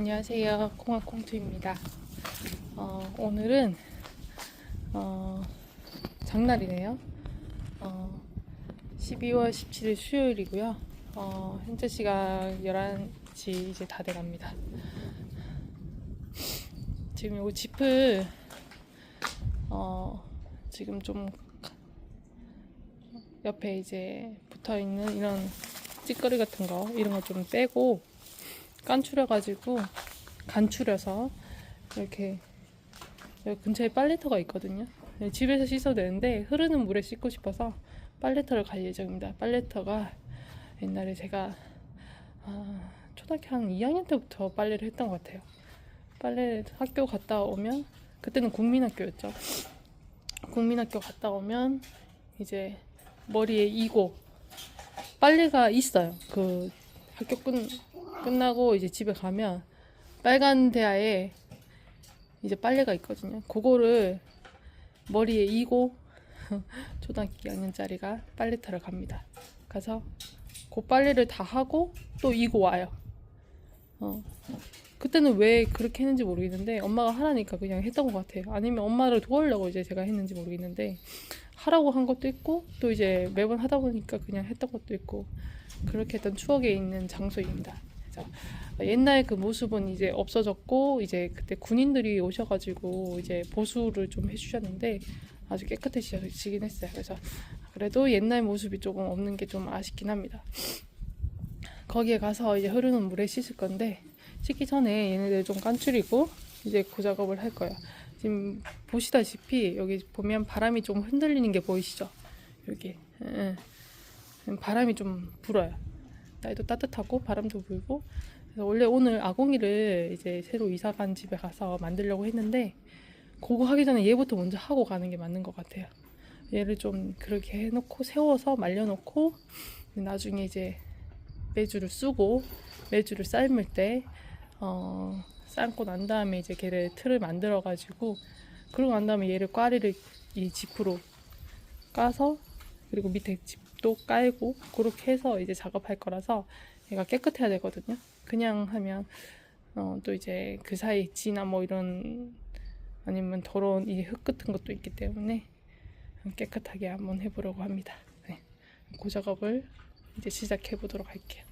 안녕하세요. 콩아콩투입니다. 어, 오늘은 어, 장날이네요. 어, 12월 17일 수요일이고요. 어, 현재 시각 11시 이제 다 돼갑니다. 지금 요 짚을 어, 지금 좀 옆에 이제 붙어 있는 이런 찌꺼리 같은 거 이런 거 좀 빼고 깐추려가지고 간추려서 이렇게 여기 근처에 빨래터가 있거든요. 네, 집에서 씻어도 되는데 흐르는 물에 씻고 싶어서 빨래터를 갈 예정입니다. 빨래터가 옛날에 제가 아, 초등학교 한 2학년 때부터 빨래를 했던 것 같아요. 빨래 학교 갔다 오면 그때는 국민학교였죠. 국민학교 갔다 오면 이제 머리에 이고 빨래가 있어요. 그 학교 끝 끝나고 이제 집에 가면 빨간 대야에 이제 빨래가 있거든요. 그거를 머리에 이고 초등학교 2학년짜리가 빨래터를 갑니다. 가서 그 빨래를 다 하고 또 이고 와요. 어. 그때는 왜 그렇게 했는지 모르겠는데 엄마가 하라니까 그냥 했던 것 같아요. 아니면 엄마를 도와주려고 이제 제가 했는지 모르겠는데 하라고 한 것도 있고 또 이제 매번 하다 보니까 그냥 했던 것도 있고 그렇게 했던 추억에 있는 장소입니다. 그래서 옛날 그 모습은 이제 없어졌고 이제 그때 군인들이 오셔가지고 이제 보수를 좀 해주셨는데 아주 깨끗해지긴 했어요. 그래서 그래도 옛날 모습이 조금 없는 게 좀 아쉽긴 합니다. 거기에 가서 이제 흐르는 물에 씻을 건데 씻기 전에 얘네들 좀 깐추리고 이제 그 작업을 할 거예요. 지금 보시다시피 여기 보면 바람이 좀 흔들리는 게 보이시죠? 여기 예, 예. 바람이 좀 불어요. 날도 따뜻하고 바람도 불고 그래서 원래 오늘 아궁이를 이제 새로 이사 간 집에 가서 만들려고 했는데 그거 하기 전에 얘부터 먼저 하고 가는 게 맞는 것 같아요. 얘를 좀 그렇게 해놓고 세워서 말려놓고 나중에 이제 매주를 쓰고 매주를 삶을 때 어, 삶고 난 다음에 이제 걔를 틀을 만들어 가지고 그러고 난 다음에 얘를 꽈리를 이 짚으로 까서 그리고 밑에 짚 도 깔고 그렇게 해서 이제 작업할 거라서 얘가 깨끗해야 되거든요. 그냥 하면 어, 또 이제 그 사이 지나 뭐 이런 아니면 더러운 이 흙 같은 것도 있기 때문에 깨끗하게 한번 해보려고 합니다. 네. 그 작업을 이제 시작해 보도록 할게요.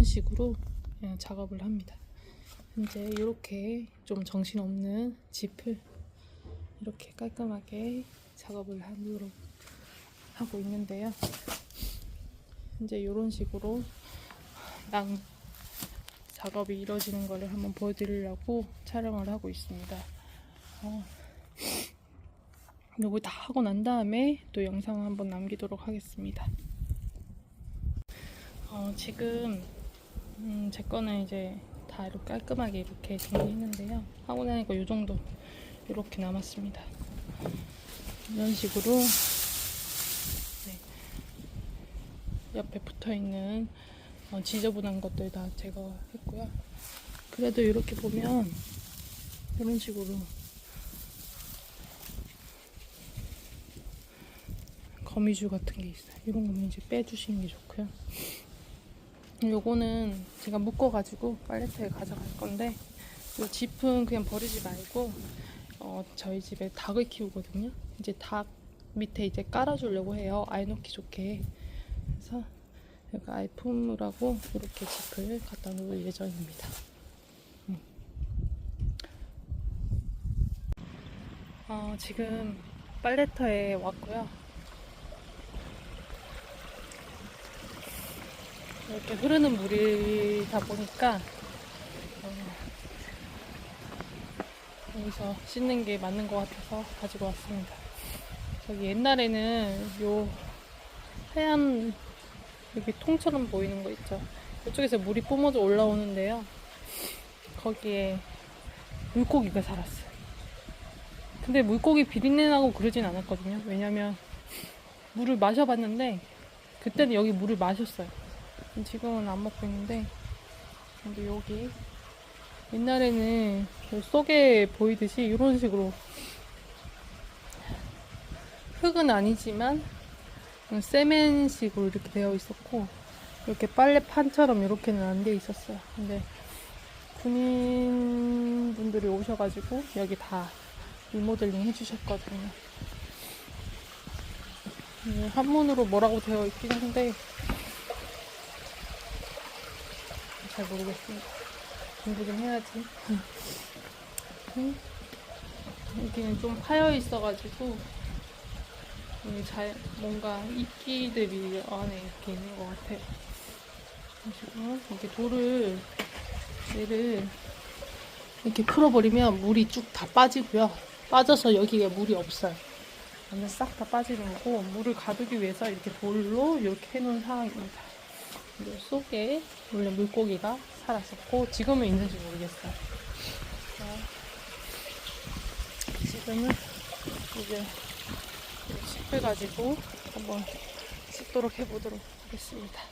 이런 식으로 그냥 작업을 합니다. 현재 이렇게 좀 정신없는 짚을 이렇게 깔끔하게 작업을 하도록 하고 있는데요. 이제 이런 식으로 양 작업이 이루어지는 것을 한번 보여드리려고 촬영을 하고 있습니다. 어, 요거 다 하고 난 다음에 또 영상을 한번 남기도록 하겠습니다. 어, 지금 음, 제 거는 이제 다 이렇게 깔끔하게 이렇게 정리했는데요. 하고 나니까 요 정도 이렇게 남았습니다. 이런 식으로 네. 옆에 붙어 있는 어, 지저분한 것들 다 제거했고요. 그래도 이렇게 보면 이런 식으로 거미줄 같은 게 있어요. 이런 거는 이제 빼주시는 게 좋고요. 요거는 제가 묶어가지고 빨래터에 가져갈 건데 이 짚은 그냥 버리지 말고 어, 저희 집에 닭을 키우거든요. 이제 닭 밑에 이제 깔아주려고 해요. 알 놓기 좋게. 그래서 여기 알 품으라고 이렇게 짚을 갖다 놓을 예정입니다. 음. 어, 지금 빨래터에 왔고요. 이렇게 흐르는 물이다 보니까 어, 여기서 씻는 게 맞는 것 같아서 가지고 왔습니다. 저기 옛날에는 요 하얀 여기 통처럼 보이는 거 있죠. 이쪽에서 물이 뿜어져 올라오는데요. 거기에 물고기가 살았어요. 근데 물고기 비린내 나고 그러진 않았거든요. 왜냐면 물을 마셔봤는데 그때는 여기 물을 마셨어요. 지금은 안 먹고 있는데 근데 여기 옛날에는 그 속에 보이듯이 이런 식으로 흙은 아니지만 세면식으로 이렇게 되어 있었고 이렇게 빨래판처럼 이렇게는 안 돼 있었어요. 근데 군인분들이 오셔가지고 여기 다 리모델링 해주셨거든요. 음, 한문으로 뭐라고 되어 있긴 한데 잘 모르겠습니다. 공부 좀 해야지. 음. 여기는 좀 파여 있어가지고 여기 잘 뭔가 이끼들이 안에 이렇게 있는 것 같아요. 그래서 이렇게 돌을 얘를 이렇게 풀어버리면 물이 쭉 다 빠지고요. 빠져서 여기에 물이 없어요. 완전 싹 다 빠지는 거고 물을 가두기 위해서 이렇게 돌로 이렇게 해놓은 상황입니다. 물 속에 원래 물고기가 살았었고 지금은 있는지 모르겠어요. 자, 지금은 이제 짚을 가지고 한번 씻도록 해보도록 하겠습니다.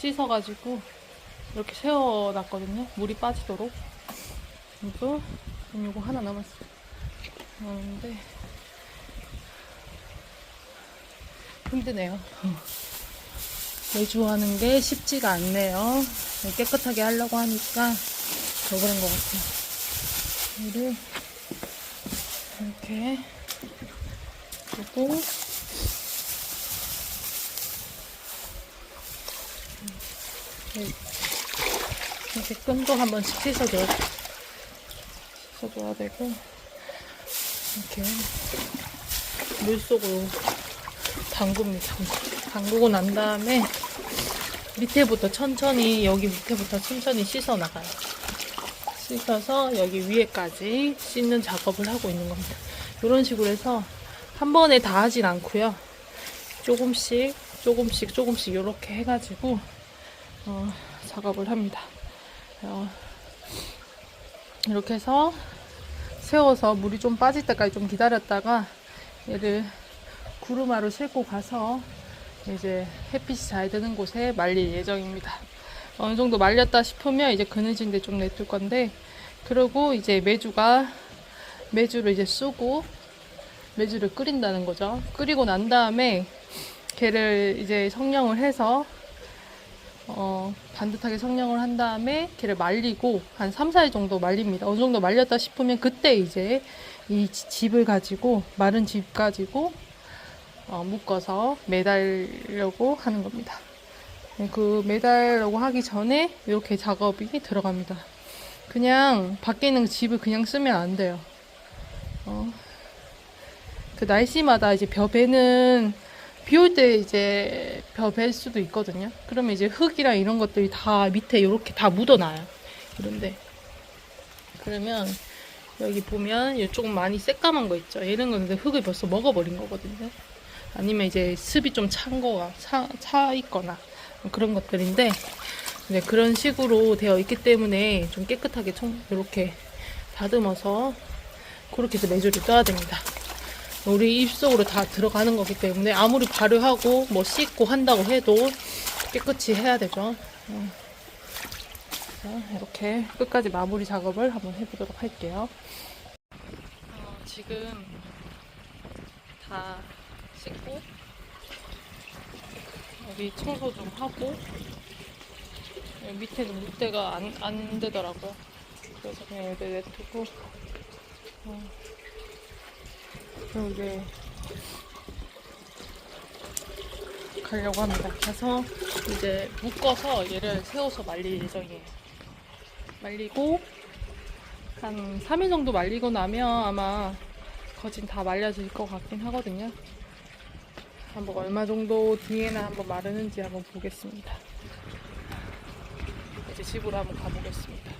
씻어가지고 이렇게 세워놨거든요. 물이 빠지도록. 그리고 요거 하나 남았어요. 남았는데 힘드네요. 매주 하는 게 쉽지가 않네요. 깨끗하게 하려고 하니까 더 그런 것 같아요. 이를 이렇게 그리고 이렇게 끈도 한 번씩 씻어줘야 씻어줘야 되고 이렇게 물속으로 담굽니다. 담그- 담그고 난 다음에 밑에부터 천천히 여기 밑에부터 천천히 씻어 나가요. 씻어서 여기 위에까지 씻는 작업을 하고 있는 겁니다. 이런 식으로 해서 한 번에 다 하진 않고요. 조금씩 조금씩 조금씩 이렇게 해가지고 어, 작업을 합니다. 어, 이렇게 해서 세워서 물이 좀 빠질 때까지 좀 기다렸다가 얘를 구루마로 싣고 가서 이제 햇빛이 잘 드는 곳에 말릴 예정입니다. 어느 정도 말렸다 싶으면 이제 그늘진데 좀 냅둘 건데 그리고 이제 메주가 메주를 이제 쑤고 메주를 끓인다는 거죠. 끓이고 난 다음에 걔를 이제 성령을 해서 어, 반듯하게 성령을 한 다음에 걔를 말리고 한 3, 4일 정도 말립니다. 어느 정도 말렸다 싶으면 그때 이제 이 지- 집을 가지고 마른 집 가지고 어, 묶어서 매달려고 하는 겁니다. 네, 그 매달려고 하기 전에 이렇게 작업이 들어갑니다. 그냥 밖에 있는 집을 그냥 쓰면 안 돼요. 어, 그 날씨마다 이제 벼베는 비 올 때 이제 벼벨 수도 있거든요. 그러면 이제 흙이랑 이런 것들이 다 밑에 이렇게 다 묻어나요. 이런데. 그러면 여기 보면 이쪽 많이 새까만 거 있죠. 건 근데 흙을 벌써 먹어버린 거거든요. 아니면 이제 습이 좀 찬 거가 차, 차 있거나 그런 것들인데 이제 그런 식으로 되어 있기 때문에 좀 깨끗하게 청, 이렇게 다듬어서 그렇게 해서 매주를 떠야 됩니다. 우리 입속으로 다 들어가는 거기 때문에 아무리 발효하고 뭐 씻고 한다고 해도 깨끗이 해야 되죠. 어. 자, 이렇게 끝까지 마무리 작업을 한번 해보도록 할게요. 어, 지금 다 씻고 여기 청소 좀 하고 여기 밑에는 물때가 안, 안 되더라고요. 그래서 그냥 여기 냅두고 어. 이제 가려고 합니다. 그래서 이제 묶어서 얘를 세워서 말릴 예정이에요. 말리고 한 3일 정도 말리고 나면 아마 거진 다 말려질 것 같긴 하거든요. 한번 얼마 정도 뒤에는 한번 마르는지 한번 보겠습니다. 이제 집으로 한번 가보겠습니다.